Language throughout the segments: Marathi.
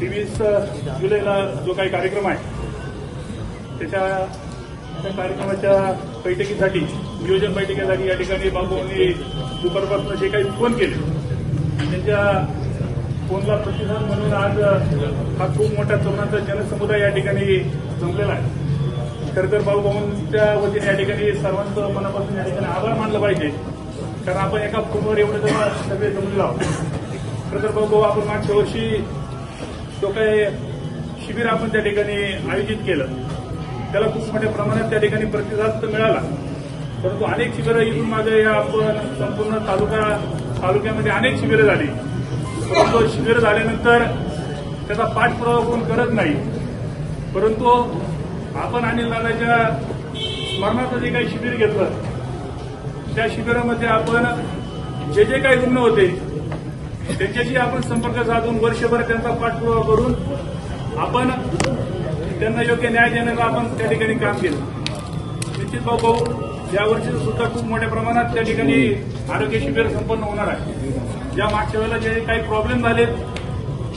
वीस जुलैला जो काही कार्यक्रम आहे त्याच्या त्या कार्यक्रमाच्या बैठकीसाठी नियोजन बैठकीसाठी या ठिकाणी बाबूंनी दुपारपासून जे काही फोन केले त्यांच्या फोनला प्रतिसाद म्हणून आज हा खूप मोठा तरुणांचा जनसमुदाय या ठिकाणी जमलेला आहे. खरं तर भाऊ वतीने या ठिकाणी सर्वांचं मनापासून या ठिकाणी आभार मानलं पाहिजे. कारण आपण एका फोनवर एवढं जण सगळे जमलेलो आहोत. प्रकल्प तर भाऊ आपण मागच्या वर्षी जो काही शिबिर आपण त्या ठिकाणी आयोजित केलं त्याला खूप मोठ्या प्रमाणात त्या ठिकाणी प्रतिसाद तर मिळाला. परंतु अनेक शिबिरं इथून मागे या आपण संपूर्ण तालुका तालुक्यामध्ये अनेक शिबिरं झाली. परंतु शिबिर झाल्यानंतर त्याचा पाठपुरावा कोण करत नाही. परंतु आपण अनिल दादाच्या स्मरणाचं जे काही शिबिर घेतलं त्या शिबिरामध्ये आपण जे जे काही रुग्ण होते त्यांच्याशी आपण संपर्क साधून वर्षभर त्यांचा पाठपुरावा करून आपण त्यांना योग्य न्याय देण्याचं आपण त्या ठिकाणी काम केलं. निश्चित भाऊ भाऊ यावर्षी सुद्धा खूप मोठ्या प्रमाणात त्या ठिकाणी आरोग्य शिबिर संपन्न होणार आहे. ज्या मागच्या वेळेला जे काही प्रॉब्लेम झाले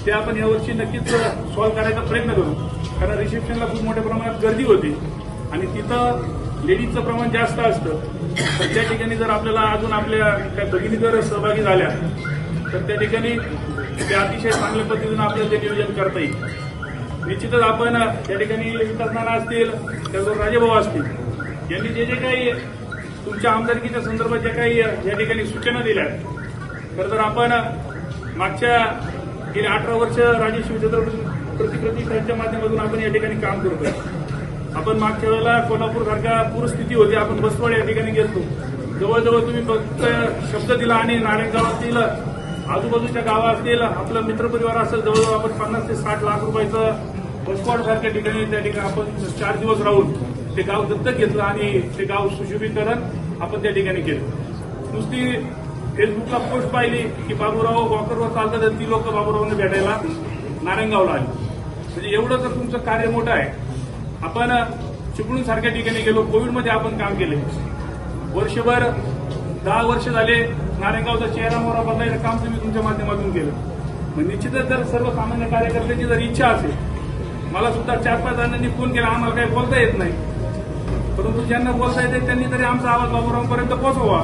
ते आपण यावर्षी नक्कीच सॉल्व्ह करायचा प्रयत्न करू. कारण रिसेप्शनला खूप मोठ्या प्रमाणात गर्दी होती आणि तिथं लेडीजचं प्रमाण जास्त असतं. तर त्या ठिकाणी जर आपल्याला अजून आपल्या त्या भगिनी जर सहभागी झाल्या तर त्या ठिकाणी ते अतिशय चांगल्या पद्धतीनं आपल्याला ते नियोजन करता येईल. निश्चितच आपण त्या ठिकाणी विकासनाना असतील त्याचबरोबर राजेभाऊ असतील यांनी जे जे काही तुमच्या आमदारकीच्या संदर्भात ज्या काही या ठिकाणी सूचना दिल्या खरं तर आपण मागच्या गेली अठरा वर्ष राजेश छत्रपती प्रतिकृती त्यांच्या माध्यमातून आपण या ठिकाणी काम करतोय आपण मागच्या वेळेला कोल्हापूर सारख्या पूरस्थिती होती आपण बसवाड या ठिकाणी गेलो जवळजवळ तुम्ही फक्त शब्द दिला आणि नारायणगावातील आजूबाजूच्या गावा असतील आपला मित्रपरिवार असेल जवळजवळ आपण पन्नास ते साठ लाख रुपयाचं बसवाड सारख्या ठिकाणी त्या ठिकाणी आपण चार दिवस राहून ते गाव दत्तक घेतलं आणि ते गाव सुशोभीकरण आपण त्या ठिकाणी केलं. नुसती फेसबुकला पोस्ट पाहिली की बाबूराव वॉकरवर चालतात आणि ती लोक बाबूरावांना भेटायला नारायणगावला आली. म्हणजे एवढं तर तुमचं कार्य मोठं आहे. आपण चिपळूण सारख्या ठिकाणी गेलो कोविडमध्ये आपण काम केले. वर्षभर दहा वर्ष झाले नारेगावचा चेहरा मोहरा बदलायचं काम तुम्ही तुमच्या माध्यमातून केलं. मग निश्चितच जर सर्वसामान्य कार्यकर्त्याची जर इच्छा असेल मला सुद्धा चार पाच जणांनी फोन केला आम्हाला काही बोलता येत नाही. परंतु ज्यांना बोलता येते त्यांनी तरी आमचा आवाज बाबूरावांपर्यंत पोहोचवा.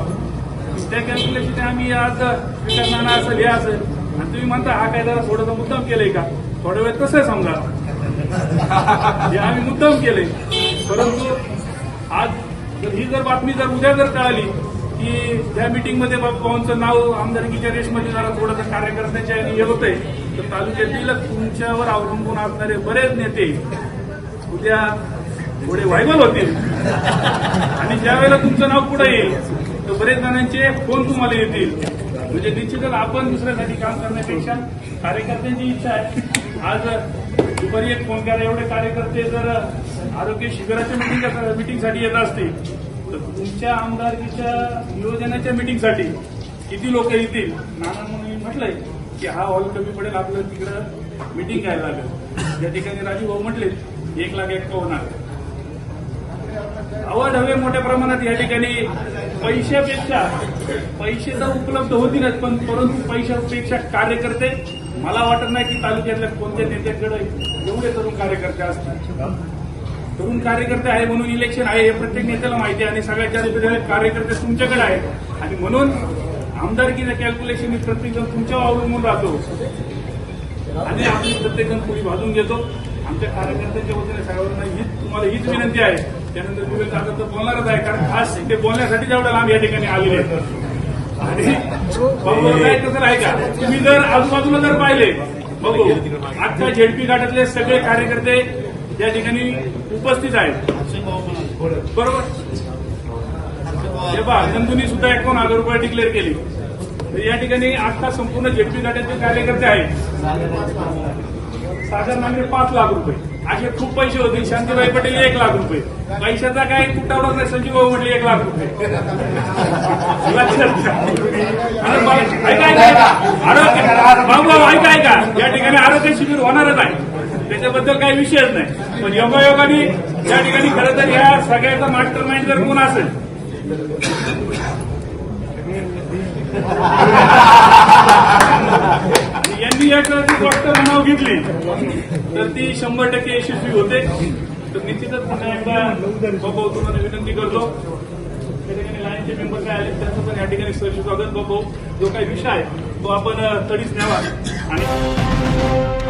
त्या कॅल्क्युलेशन आम्ही आज विकास नाना असेल हे असेल आणि तुम्ही म्हणता हा काय जरा थोडासा मुद्दाम केलंय का? थोडा वेळ कसं आहे समजा? हे आम्ही मुद्दाम केलंय. परंतु आज जर ही जर बातमी जर उद्या जर कळाली की त्या मिटिंगमध्ये बाबांचं नाव आमदारकीच्या रेसमध्ये जरा थोडंसं कार्यकर्त्याच्या हे होतंय तर तालुक्यातील तुमच्यावर अवलंबून असणारे बरेच नेते उद्या थोडे व्हायबल होतील. आणि ज्यावेळेला तुमचं नाव पुढे येईल तर बरेच जणांचे फोन तुम्हाला येतील. म्हणजे निश्चितच आपण दुसऱ्यासाठी काम करण्यापेक्षा कार्यकर्त्यांची इच्छा आहे. आज दुपारी एक फोन करा एवढे कार्यकर्ते जर आरोग्य शिबिराच्या मिटिंग मिटिंगसाठी येत असतील तर तुमच्या आमदारकीच्या नियोजनाच्या मिटिंगसाठी किती लोक येतील? नाना म्हणून म्हटलंय की हा हॉल कमी पडेल आपलं तिकडं मिटिंग घ्यायला लागेल. या ठिकाणी राजू भाऊ म्हटले एक लाख एक होणार. आवड हवे मोठ्या प्रमाणात या ठिकाणी. पैशापेक्षा पैसे तर उपलब्ध होतीलच पण परंतु पैशापेक्षा कार्यकर्ते मला वाटत नाही की तालुक्यातल्या कोणत्या नेत्याकडे एवढे तरुण कार्यकर्ते असतात तरुण कार्यकर्ते आहे म्हणून इलेक्शन आहे हे प्रत्येक नेत्याला माहिती आहे आणि सगळ्यात जास्त कार्यकर्ते तुमच्याकडे आहेत. आणि म्हणून आमदारकीचं कॅल्क्युलेशन मी प्रत्येकजण तुमच्यावर अवलंबून राहतो. आणि आम्ही प्रत्येकजण पुढे भाजून घेतो. आमच्या कार्यकर्त्यांच्या वतीने सगळ्यांना हीच तुम्हाला हीच विनंती आहे. त्यानंतर तुम्ही दादा तर बोलणारच आहे कारण खास ते बोलण्यासाठी जेवढ्या लांब या ठिकाणी आलेले आहेत. आणि काय कसं आहे का? तुम्ही जर आजूबाजूला जर पाहिले बघू आजच्या झेडपी घाटातले सगळे कार्यकर्ते या ठिकाणी उपस्थित आहेत. बरोबर? हे पहा नंदुनी सुद्धा एकावन्न हजार रुपये डिक्लेअर केली. तर या ठिकाणी आता संपूर्ण झेडपी घाटाचे कार्यकर्ते आहेत. साधारण नांगरे पाच लाख रुपये. असे खूप पैसे होते. शांतीबाई पटेल एक लाख रुपये. पैशाचा काय तुटावडाच नाही संजीव भाऊ म्हटले एक लाख रुपये. ऐका ऐका ऐका. आरोग्य या ठिकाणी आरोग्य शिबिर होणारच आहे. त्याच्याबद्दल काही विषयच नाही. पण योगायोगाने या ठिकाणी खरं तर या सगळ्याचा मास्टर माइंड जर कोण असेल. यांनी त्यांनी एक गोष्ट नाव घेतली. शंभर टक्के यशस्वी होते. तर निश्चितच पुन्हा एकदा बाबा तुम्हाला विनंती करतो. त्या ठिकाणी लाईनचे मेंबर काय आले त्यांचं पण या ठिकाणी सहर्ष स्वागत. बाबा जो काही विषय आहे तो आपण तडीच न्यावा. आणि